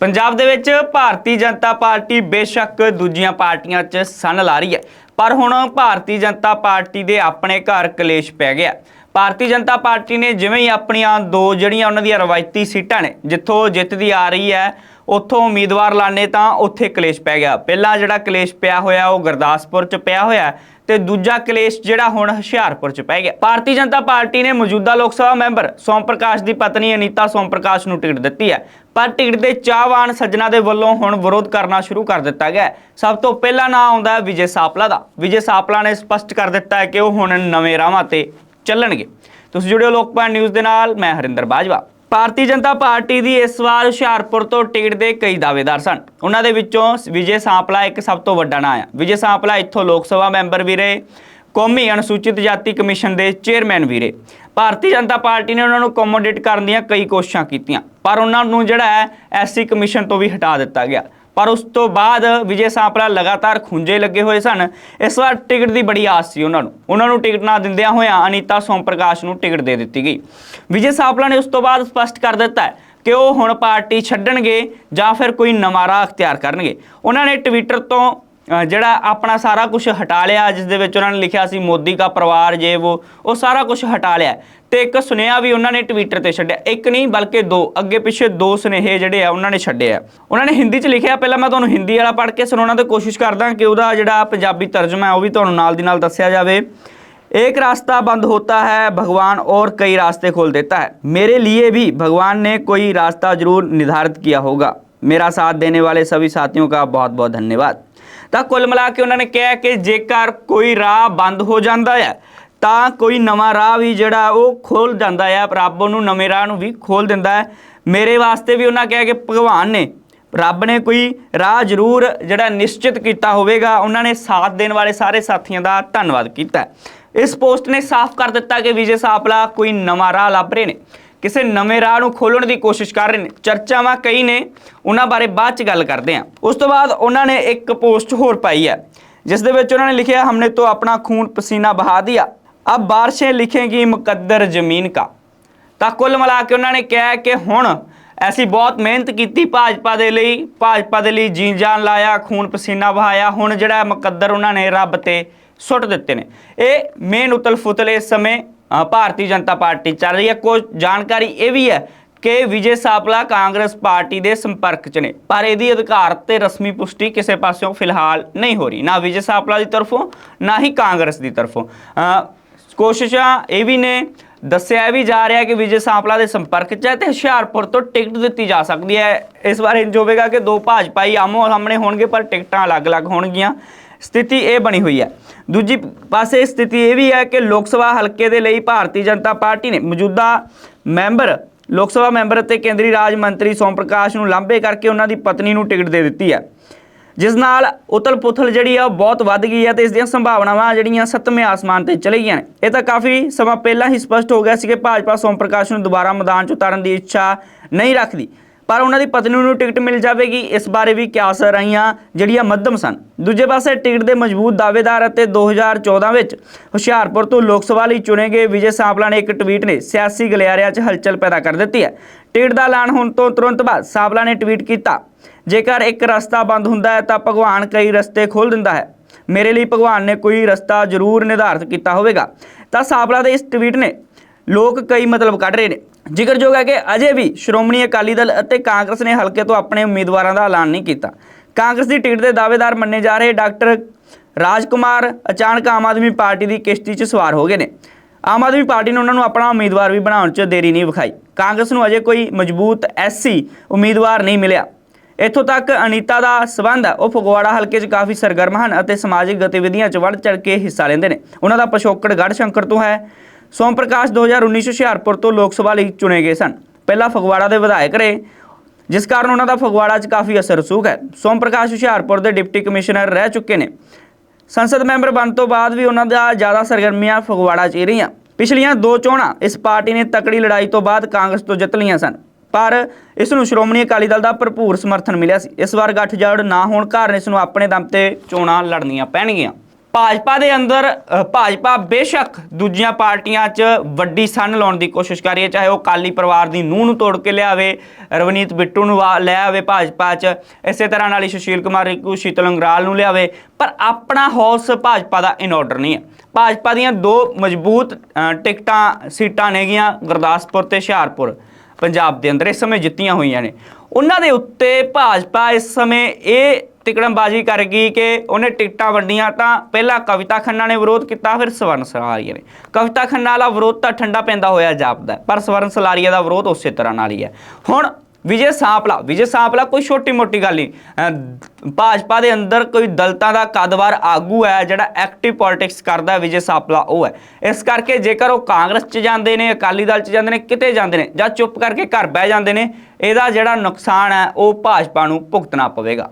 ਪੰਜਾਬ ਦੇ ਵਿੱਚ ਭਾਰਤੀ ਜਨਤਾ ਪਾਰਟੀ ਬੇਸ਼ੱਕ ਦੂਜੀਆਂ ਪਾਰਟੀਆਂ 'ਚ ਸਨ ਲਾ ਰਹੀ ਹੈ, ਪਰ ਹੁਣ ਭਾਰਤੀ ਜਨਤਾ ਪਾਰਟੀ ਦੇ ਆਪਣੇ ਘਰ ਕਲੇਸ਼ ਪੈ ਗਿਆ ਭਾਰਤੀ ਜਨਤਾ ਪਾਰਟੀ ਨੇ ਜਿਵੇਂ ਹੀ ਆਪਣੀਆਂ ਦੋ ਜਿਹੜੀਆਂ ਉਹਨਾਂ ਦੀਆਂ ਰਵਾਇਤੀ ਸੀਟਾਂ ਨੇ, ਜਿੱਥੋਂ ਜਿੱਤਦੀ ਆ ਰਹੀ ਹੈ ਉੱਥੋਂ ਉਮੀਦਵਾਰ ਲਾਣੇ ਤਾਂ ਉੱਥੇ ਕਲੇਸ਼ ਪੈ ਗਿਆ। ਪਹਿਲਾ ਜਿਹੜਾ ਕਲੇਸ਼ ਪਿਆ ਹੋਇਆ, ਉਹ ਗੁਰਦਾਸਪੁਰ 'ਚ ਪਿਆ ਹੋਇਆ ਤੇ ਦੂਜਾ ਕਲੇਸ਼ ਜਿਹੜਾ ਹੁਣ ਹੁਸ਼ਿਆਰਪੁਰ 'ਚ ਪੈ ਗਿਆ। ਭਾਰਤੀ ਜਨਤਾ ਪਾਰਟੀ ਨੇ ਮੌਜੂਦਾ ਲੋਕ ਸਭਾ ਮੈਂਬਰ ਸੋਮ ਪ੍ਰਕਾਸ਼ ਦੀ ਪਤਨੀ ਅਨੀਤਾ ਸੋਮ ਪ੍ਰਕਾਸ਼ ਨੂੰ ਟਿਕਟ ਦਿੱਤੀ ਹੈ। ਪਰ ਟਿਕਟ ਦੇ ਚਾਹਵਾਨ ਸੱਜਣਾ ਦੇ ਵੱਲੋਂ ਹੁਣ ਵਿਰੋਧ ਕਰਨਾ ਸ਼ੁਰੂ ਕਰ ਦਿੱਤਾ ਗਿਆ ਸਭ ਤੋਂ ਪਹਿਲਾ ਨਾਂ ਆਉਂਦਾ ਹੈ ਵਿਜੇ ਸਾਪਲਾ ਦਾ। ਵਿਜੇ ਸਾਪਲਾ ਨੇ ਸਪਸ਼ਟ ਕਰ ਦਿੱਤਾ ਹੈ ਕਿ ਉਹ ਹੁਣ ਨਵੇਂ ਰਾਹਾਂ ਤੇ ਚੱਲਣਗੇ। ਤੁਸੀਂ ਜੁੜਿਓ ਲੋਕਪਾਲ ਨਿਊਜ਼ ਦੇ ਨਾਲ, ਮੈਂ ਹਰਿੰਦਰ ਬਾਜਵਾ। ਭਾਰਤੀ ਜਨਤਾ ਪਾਰਟੀ ਦੀ ਇਸ ਵਾਰ ਹੁਸ਼ਿਆਰਪੁਰ ਤੋਂ ਟਿਕਟ ਦੇ ਕਈ ਦਾਅਵੇਦਾਰ ਸਨ। ਉਹਨਾਂ ਦੇ ਵਿੱਚੋਂ ਵਿਜੇ ਸਾਂਪਲਾ ਇੱਕ ਸਭ ਤੋਂ ਵੱਡਾ ਨਾਂ ਆ। ਵਿਜੇ ਸਾਂਪਲਾ ਇੱਥੋਂ ਲੋਕ ਸਭਾ ਮੈਂਬਰ ਵੀ ਰਹੇ। ਕੌਮੀ ਅਨੁਸੂਚਿਤ ਜਾਤੀ ਕਮਿਸ਼ਨ ਦੇ ਚੇਅਰਮੈਨ ਵੀ ਰਹੇ। ਭਾਰਤੀ ਜਨਤਾ ਪਾਰਟੀ ਨੇ ਉਹਨਾਂ ਨੂੰ ਅਕੋਮੋਡੇਟ ਕਰਨ ਦੀਆਂ ਕਈ ਕੋਸ਼ਿਸ਼ਾਂ ਕੀਤੀਆਂ, ਪਰ ਉਹਨਾਂ ਨੂੰ ਜਿਹੜਾ ਹੈ ਐਸਸੀ ਕਮਿਸ਼ਨ ਤੋਂ ਵੀ ਹਟਾ ਦਿੱਤਾ ਗਿਆ। ਪਰ ਉਸ ਤੋਂ ਬਾਅਦ ਵਿਜੇ ਸਾਂਪਲਾ ਲਗਾਤਾਰ ਖੁੰਝੇ ਲੱਗੇ ਹੋਏ ਸਨ। ਇਸ ਵਾਰ ਟਿਕਟ ਦੀ ਬੜੀ ਆਸ ਸੀ ਉਹਨਾਂ ਨੂੰ। ਉਹਨਾਂ ਨੂੰ ਟਿਕਟ ਨਾ ਦਿੰਦਿਆਂ ਹੋਇਆਂ ਅਨੀਤਾ ਸੋਮ ਪ੍ਰਕਾਸ਼ ਨੂੰ ਟਿਕਟ ਦੇ ਦਿੱਤੀ ਗਈ। ਵਿਜੇ ਸਾਂਪਲਾ ਨੇ ਉਸ ਤੋਂ ਬਾਅਦ ਸਪਸ਼ਟ ਕਰ ਦਿੱਤਾ ਕਿ ਉਹ ਹੁਣ ਪਾਰਟੀ ਛੱਡਣਗੇ ਜਾਂ ਫਿਰ ਕੋਈ ਨਵਾਂ ਰਾਹ ਅਖਤਿਆਰ ਕਰਨਗੇ। ਉਹਨਾਂ ਨੇ ਟਵਿੱਟਰ ਤੋਂ ਜਿਹੜਾ ਆਪਣਾ ਸਾਰਾ ਕੁਝ ਹਟਾ ਲਿਆ ਜਿਸ ਦੇ ਵਿੱਚ ਉਹਨਾਂ ਨੇ ਲਿਖਿਆ ਸੀ ਮੋਦੀ ਦਾ ਪਰਿਵਾਰ ਜੇ ਉਹ ਉਹ ਸਾਰਾ ਕੁਝ ਹਟਾ ਲਿਆ ਤੇ ਇੱਕ ਸੁਨੇਹਾ ਵੀ ਉਹਨਾਂ ਨੇ ਟਵਿੱਟਰ ਤੇ ਛੱਡਿਆ ਇੱਕ ਨਹੀਂ ਬਲਕਿ ਦੋ ਅੱਗੇ ਪਿੱਛੇ ਦੋ ਸੁਨੇਹੇ ਜਿਹੜੇ ਆ ਉਹਨਾਂ ਨੇ ਛੱਡੇ ਆ ਉਹਨਾਂ ਨੇ ਹਿੰਦੀ 'ਚ ਲਿਖਿਆ ਪਹਿਲਾਂ ਮੈਂ ਤੁਹਾਨੂੰ ਹਿੰਦੀ ਵਾਲਾ ਪੜ੍ਹ ਕੇ ਸੁਣਾਉਣ ਦੀ ਕੋਸ਼ਿਸ਼ ਕਰਦਾ ਕਿ ਉਹਦਾ ਜਿਹੜਾ ਪੰਜਾਬੀ ਤਰਜਮਾ ਹੈ ਉਹ ਵੀ ਤੁਹਾਨੂੰ ਨਾਲ ਦੀ ਨਾਲ ਦੱਸਿਆ ਜਾਵੇ एक रास्ता बंद होता है भगवान और कई रास्ते खोल देता है मेरे लिए भी भगवान ने कोई रास्ता जरूर निर्धारित किया होगा मेरा साथ देने वाले सभी साथियों का ਬਹੁਤ ਬਹੁਤ ਧੰਨਵਾਦ ਤਾਂ ਕੁੱਲ ਮਿਲਾ ਕੇ ਉਹਨਾਂ ਨੇ ਕਿਹਾ ਕਿ ਜੇਕਰ ਕੋਈ ਰਾਹ ਬੰਦ ਹੋ ਜਾਂਦਾ ਹੈ, ਤਾਂ ਕੋਈ ਨਵਾਂ ਰਾਹ ਵੀ ਜਿਹੜਾ ਉਹ ਖੋਲ ਜਾਂਦਾ ਹੈ। ਰੱਬ ਉਹਨੂੰ ਨਵੇਂ ਰਾਹ ਨੂੰ ਵੀ ਖੋਲ ਦਿੰਦਾ ਹੈ। ਮੇਰੇ ਵਾਸਤੇ ਵੀ ਉਹਨਾਂ ਕਿਹਾ ਕਿ ਭਗਵਾਨ ਨੇ, ਰੱਬ ਨੇ ਕੋਈ ਰਾਹ ਜ਼ਰੂਰ ਜਿਹੜਾ ਨਿਸ਼ਚਿਤ ਕੀਤਾ ਹੋਵੇਗਾ। ਉਹਨਾਂ ਨੇ ਸਾਥ ਦੇਣ ਵਾਲੇ ਸਾਰੇ ਸਾਥੀਆਂ ਦਾ ਧੰਨਵਾਦ ਕੀਤਾ ਇਸ ਪੋਸਟ ਨੇ ਸਾਫ਼ ਕਰ ਦਿੱਤਾ ਕਿ ਵਿਜੇ ਸਾਪਲਾ ਕੋਈ ਨਵਾਂ ਰਾਹ ਲੱਭ ਰਹੇ ਨੇ। ਕਿਸੇ ਨਵੇਂ ਰਾਹ ਨੂੰ ਖੋਲਣ ਦੀ ਕੋਸ਼ਿਸ਼ ਕਰ ਰਹੇ ਨੇ। ਚਰਚਾਵਾਂ ਕਈ ਨੇ, ਉਹਨਾਂ ਬਾਰੇ ਬਾਅਦ ਚ ਗੱਲ ਕਰਦੇ ਹਾਂ। ਉਸ ਤੋਂ ਬਾਅਦ ਉਹਨਾਂ ਨੇ ਇੱਕ ਪੋਸਟ ਹੋਰ ਪਾਈ ਹੈ, ਜਿਸ ਦੇ ਵਿੱਚ ਉਹਨਾਂ ਨੇ ਲਿਖਿਆ, ਹਮਨੇ ਤੋਂ ਆਪਣਾ ਖੂਨ ਪਸੀਨਾ ਬਹਾ ਦਿਆ। ਅਬ ਬਾਰਿਸ਼ें ਲਿਖੇਗੀ ਮੁਕੱਦਰ ਜ਼ਮੀਨ ਕਾ। ਤਾਂ ਕੁੱਲ ਮਿਲਾ ਕੇ ਉਹਨਾਂ ਨੇ ਕਿਹਾ ਕਿ ਹੁਣ ਅਸੀਂ ਬਹੁਤ ਮਿਹਨਤ ਕੀਤੀ ਭਾਜਪਾ ਦੇ ਲਈ, ਭਾਜਪਾ ਦੇ ਲਈ ਜੀਨ ਜਾਨ ਲਾਇਆ, ਖੂਨ ਪਸੀਨਾ ਵਹਾਇਆ, ਹੁਣ ਜਿਹੜਾ ਮੁਕੱਦਰ ਉਹਨਾਂ ਨੇ ਰੱਬ ਤੇ ਸੁੱਟ ਦਿੱਤੇ ਨੇ। ਇਹ ਮੇਨ ਉਤਲ ਫੁਤਲ ਇਸ ਸਮੇਂ ਭਾਰਤੀ ਜਨਤਾ ਪਾਰਟੀ ਚੱਲ ਰਹੀ ਹੈ। ਕੁਝ ਜਾਣਕਾਰੀ ਇਹ ਵੀ ਹੈ ਕਿ ਵਿਜੇ ਸਾਪਲਾ ਕਾਂਗਰਸ ਪਾਰਟੀ ਦੇ ਸੰਪਰਕ 'ਚ ਨੇ, ਪਰ ਇਹਦੀ ਅਧਿਕਾਰ ਤੇ ਰਸਮੀ ਪੁਸ਼ਟੀ ਕਿਸੇ ਪਾਸਿਓਂ ਫਿਲਹਾਲ ਨਹੀਂ ਹੋ ਰਹੀ। ਨਾ ਵਿਜੇ ਸਾਪਲਾ ਦੀ ਤਰਫੋਂ, ਨਾ ਹੀ ਕਾਂਗਰਸ ਦੀ ਤਰਫੋਂ। ਕੋਸ਼ਿਸ਼ਾਂ ਇਹ ਵੀ ਨੇ, ਦੱਸਿਆ ਵੀ ਜਾ ਰਿਹਾ ਕਿ ਵਿਜੇ ਸਾਂਪਲਾ ਦੇ ਸੰਪਰਕ 'ਚ ਹੈ ਤੇ ਹੁਸ਼ਿਆਰਪੁਰ ਤੋਂ ਟਿਕਟ ਦਿੱਤੀ ਜਾ ਸਕਦੀ ਹੈ। ਇਸ ਵਾਰ ਇੰਜ ਹੋਵੇਗਾ ਕਿ ਦੋ ਭਾਜਪਾਈ ਆਮੋ ਸਾਹਮਣੇ ਹੋਣਗੇ, ਪਰ ਟਿਕਟਾਂ ਅਲੱਗ-ਅਲੱਗ ਹੋਣਗੀਆਂ। ਸਥਿਤੀ ਇਹ ਬਣੀ ਹੋਈ ਹੈ। ਦੂਜੀ ਪਾਸੇ ਸਥਿਤੀ ਇਹ ਵੀ ਹੈ ਕਿ ਲੋਕ ਸਭਾ ਹਲਕੇ ਦੇ ਲਈ ਭਾਰਤੀ ਜਨਤਾ ਪਾਰਟੀ ਨੇ ਮੌਜੂਦਾ ਮੈਂਬਰ, ਲੋਕ ਸਭਾ ਮੈਂਬਰ ਅਤੇ ਕੇਂਦਰੀ ਰਾਜ ਮੰਤਰੀ ਸੋਮ ਪ੍ਰਕਾਸ਼ ਨੂੰ ਲਾਂਭੇ ਕਰਕੇ ਉਹਨਾਂ ਦੀ ਪਤਨੀ ਨੂੰ ਟਿਕਟ ਦੇ ਦਿੱਤੀ ਹੈ। ਜਿਸ ਨਾਲ ਉਤਲ-ਪੁਥਲ ਜਿਹੜੀ ਆ ਉਹ ਬਹੁਤ ਵੱਧ ਗਈ ਹੈ ਤੇ ਇਸ ਦੀਆਂ ਸੰਭਾਵਨਾਵਾਂ ਜਿਹੜੀਆਂ ਸੱਤਵੇਂ ਆਸਮਾਨ ਤੇ ਚਲੇ ਗਈਆਂ ਨੇ। ਇਹ ਤਾਂ ਕਾਫੀ ਸਮਾਂ ਪਹਿਲਾਂ ਹੀ ਸਪਸ਼ਟ ਹੋ ਗਿਆ ਸੀ ਕਿ ਭਾਜਪਾ ਸੋਮ ਪ੍ਰਕਾਸ਼ ਨੂੰ ਦੁਬਾਰਾ ਮੈਦਾਨ 'ਚ ਉਤਾਰਨ ਦੀ ਇੱਛਾ ਨਹੀਂ ਰੱਖਦੀ। ਪਰ ਉਹਨਾਂ ਦੀ ਪਤਨੀ ਨੂੰ ਟਿਕਟ ਮਿਲ ਜਾਵੇਗੀ। ਇਸ ਬਾਰੇ ਵੀ ਕਿਆਸ ਰਹੀਆਂ ਜਿਹੜੀਆਂ ਮੱਧਮ ਸਨ। ਦੂਜੇ ਪਾਸੇ ਟਿਕਟ ਦੇ ਮਜ਼ਬੂਤ ਦਾਅਵੇਦਾਰ ਅਤੇ 2014 ਵਿੱਚ ਹੁਸ਼ਿਆਰਪੁਰ ਤੋਂ ਲੋਕ ਸਭਾ ਲਈ ਚੁਣੇ ਗਏ ਵਿਜੇ ਸਾਂਪਲਾ ਨੇ ਇੱਕ ਟਵੀਟ ਨੇ ਸਿਆਸੀ ਗਲਿਆਰਿਆਂ 'ਚ ਹਲਚਲ ਪੈਦਾ ਕਰ ਦਿੱਤੀ ਹੈ। ਟਿਕਟ ਦਾ ਐਲਾਨ ਹੋਣ ਤੋਂ ਤੁਰੰਤ ਬਾਅਦ ਸਾਂਪਲਾ ਨੇ ਟਵੀਟ ਕੀਤਾ, ਜੇਕਰ ਇੱਕ ਰਸਤਾ ਬੰਦ ਹੁੰਦਾ ਹੈ ਤਾਂ ਭਗਵਾਨ ਕਈ ਰਸਤੇ ਖੋਲ ਦਿੰਦਾ ਹੈ। ਮੇਰੇ ਲਈ ਭਗਵਾਨ ਨੇ ਕੋਈ ਰਸਤਾ ਜ਼ਰੂਰ ਨਿਰਧਾਰਤ ਕੀਤਾ ਹੋਵੇਗਾ। ਤਾਂ ਸਾਬਲਾ ਦੇ ਇਸ ਟਵੀਟ ਨੇ ਲੋਕ ਕਈ ਮਤਲਬ ਕੱਢ ਰਹੇ ਨੇ। ਜ਼ਿਕਰਯੋਗ ਹੈ ਕਿ ਅਜੇ ਵੀ ਸ਼੍ਰੋਮਣੀ ਅਕਾਲੀ ਦਲ ਅਤੇ ਕਾਂਗਰਸ ਨੇ ਹਲਕੇ ਤੋਂ ਆਪਣੇ ਉਮੀਦਵਾਰਾਂ ਦਾ ਐਲਾਨ ਨਹੀਂ ਕੀਤਾ। ਕਾਂਗਰਸ ਦੀ ਟਿਕਟ ਦੇ ਦਾਅਵੇਦਾਰ ਮੰਨੇ ਜਾ ਰਹੇ ਡਾਕਟਰ ਰਾਜਕੁਮਾਰ ਅਚਾਨਕ ਆਮ ਆਦਮੀ ਪਾਰਟੀ ਦੀ ਕਿਸ਼ਤੀ 'ਚ ਸਵਾਰ ਹੋ ਗਏ ਨੇ। ਆਮ ਆਦਮੀ ਪਾਰਟੀ ਨੇ ਉਹਨਾਂ ਨੂੰ ਆਪਣਾ ਉਮੀਦਵਾਰ ਵੀ ਬਣਾਉਣ 'ਚ ਦੇਰੀ ਨਹੀਂ ਵਿਖਾਈ। ਕਾਂਗਰਸ ਨੂੰ ਅਜੇ ਕੋਈ ਮਜ਼ਬੂਤ ਐਸਸੀ ਉਮੀਦਵਾਰ ਨਹੀਂ ਮਿਲਿਆ। ਇੱਥੋਂ ਤੱਕ ਅਨੀਤਾ ਦਾ ਸਬੰਧ ਉਹ ਫਗਵਾੜਾ ਹਲਕੇ 'ਚ ਕਾਫੀ ਸਰਗਰਮ ਹਨ ਅਤੇ ਸਮਾਜਿਕ ਗਤੀਵਿਧੀਆਂ 'ਚ ਵੱਧ ਚੜ ਕੇ ਹਿੱਸਾ ਲੈਂਦੇ ਨੇ। ਉਹਨਾਂ ਦਾ ਪਿਛੋਕੜ ਗੜ੍ਹ ਸ਼ੰਕਰ ਤੋਂ ਹੈ। ਸੋਮ ਪ੍ਰਕਾਸ਼ 2019 'ਚ ਹੁਸ਼ਿਆਰਪੁਰ ਤੋਂ ਲੋਕ ਸਭਾ ਲਈ ਚੁਣੇ ਗਏ ਸਨ। ਪਹਿਲਾਂ ਫਗਵਾੜਾ ਦੇ ਵਿਧਾਇਕ ਰਹੇ, ਜਿਸ ਕਾਰਨ ਉਹਨਾਂ ਦਾ ਫਗਵਾੜਾ 'ਚ ਕਾਫੀ ਅਸਰ ਰਸੂਖ ਹੈ। ਸੋਮ ਪ੍ਰਕਾਸ਼ ਹੁਸ਼ਿਆਰਪੁਰ ਦੇ ਡਿਪਟੀ ਕਮਿਸ਼ਨਰ ਰਹਿ ਚੁੱਕੇ ਨੇ। ਸੰਸਦ ਮੈਂਬਰ ਬਣਨ ਤੋਂ ਬਾਅਦ ਵੀ ਉਹਨਾਂ ਦਾ ਜ਼ਿਆਦਾ ਸਰਗਰਮੀਆਂ ਫਗਵਾੜਾ 'ਚ ਹੀ ਰਹੀਆਂ। ਪਿਛਲੀਆਂ ਦੋ ਚੋਣਾਂ ਇਸ ਪਾਰਟੀ ਨੇ ਤਕੜੀ ਲੜਾਈ ਤੋਂ ਬਾਅਦ ਕਾਂਗਰਸ ਤੋਂ ਜਿੱਤ ਲਈਆਂ ਸਨ। ਪਰ ਇਸ ਨੂੰ ਸ਼੍ਰੋਮਣੀ ਅਕਾਲੀ ਦਲ ਦਾ ਭਰਪੂਰ ਸਮਰਥਨ ਮਿਲਿਆ ਸੀ। ਇਸ ਵਾਰ ਗੱਠਜੋੜ ਨਾ ਹੋਣ ਕਾਰਨ ਇਸ ਨੂੰ ਆਪਣੇ ਦਮ ਤੇ ਚੋਣਾਂ ਲੜਨੀਆਂ ਪੈਣਗੀਆਂ। ਭਾਜਪਾ ਦੇ ਅੰਦਰ ਭਾਜਪਾ ਬੇਸ਼ੱਕ ਦੂਜੀਆਂ ਪਾਰਟੀਆਂ 'ਚ ਵੱਡੀ ਸੰਨ ਲਾਉਣ ਦੀ ਕੋਸ਼ਿਸ਼ ਕਰ ਰਹੀ ਹੈ, ਚਾਹੇ ਉਹ ਕਾਲੀ ਪਰਿਵਾਰ ਦੀ ਨੂੰਹ ਨੂੰ ਤੋੜ ਕੇ ਲਿਆਵੇ, ਰਵਨੀਤ ਬਿੱਟੂ ਨੂੰ ਵਾ- ਲੈ ਆਵੇ ਭਾਜਪਾ 'ਚ, ਇਸੇ ਤਰ੍ਹਾਂ ਨਾਲ ਹੀ ਸੁਸ਼ੀਲ ਕੁਮਾਰ ਰਿੰਕੂ, ਸ਼ੀਤਲ ਅੰਗਰਾਲ ਨੂੰ ਲਿਆਵੇ, ਪਰ ਆਪਣਾ ਹੌਸ ਭਾਜਪਾ ਦਾ ਇਨ ਆਰਡਰ ਨਹੀਂ ਹੈ। ਭਾਜਪਾ ਦੀਆਂ ਦੋ ਮਜ਼ਬੂਤ ਟਿਕਟਾਂ, ਸੀਟਾਂ ਨੇਗੀਆਂ ਗੁਰਦਾਸਪੁਰ ਤੇ ਹੁਸ਼ਿਆਰਪੁਰ, ਪੰਜਾਬ ਦੇ ਅੰਦਰ, ਇਸ ਸਮੇਂ ਜਿੱਤੀਆਂ ਹੋਈਆਂ ਨੇ। ਉਹਨਾਂ ਦੇ ਉੱਤੇ ਭਾਜਪਾ ਇਸ ਸਮੇਂ ਇਹ ਤਿਕੜਮਬਾਜ਼ੀ ਕਰ ਗਈ ਕਿ ਉਹਨੇ ਟਿਕਟਾਂ ਵੰਡੀਆਂ ਤਾਂ ਪਹਿਲਾਂ ਕਵਿਤਾ ਖੰਨਾ ਨੇ ਵਿਰੋਧ ਕੀਤਾ, ਫਿਰ ਸਵਰਨ ਸਲਾਰੀਆ ਨੇ। ਕਵਿਤਾ ਖੰਨਾ ਵਾਲਾ ਵਿਰੋਧ ਤਾਂ ਠੰਡਾ ਪੈਂਦਾ ਹੋਇਆ ਜਾਪਦਾ ਪਰ ਸਵਰਨ ਸਲਾਰੀਆ ਦਾ ਵਿਰੋਧ ਉਸੇ ਤਰ੍ਹਾਂ ਨਾਲ ਹੀ ਹੈ। ਹੁਣ ਵਿਜੇ ਸਾਂਪਲਾ ਵਿਜੇ ਸਾਂਪਲਾ ਕੋਈ ਛੋਟੀ ਮੋਟੀ ਗੱਲ ਨਹੀਂ। ਭਾਜਪਾ ਦੇ ਅੰਦਰ ਕੋਈ ਦਲਤਾਂ ਦਾ ਕਦਵਾਰ ਆਗੂ ਹੈ, ਜਿਹੜਾ ਐਕਟਿਵ ਪੋਲਿਟਿਕਸ ਕਰਦਾ ਵਿਜੇ ਸਾਂਪਲਾ, ਉਹ ਹੈ। ਇਸ ਕਰਕੇ ਜੇਕਰ ਉਹ ਕਾਂਗਰਸ 'ਚ ਜਾਂਦੇ ਨੇ, ਅਕਾਲੀ ਦਲ 'ਚ ਜਾਂਦੇ ਨੇ, ਕਿਤੇ ਜਾਂਦੇ ਨੇ, ਜਾਂ ਚੁੱਪ ਕਰਕੇ ਘਰ ਬਹਿ ਜਾਂਦੇ ਨੇ, ਇਹਦਾ ਜਿਹੜਾ ਨੁਕਸਾਨ ਹੈ, ਉਹ ਭਾਜਪਾ ਨੂੰ ਭੁਗਤਣਾ ਪਵੇਗਾ।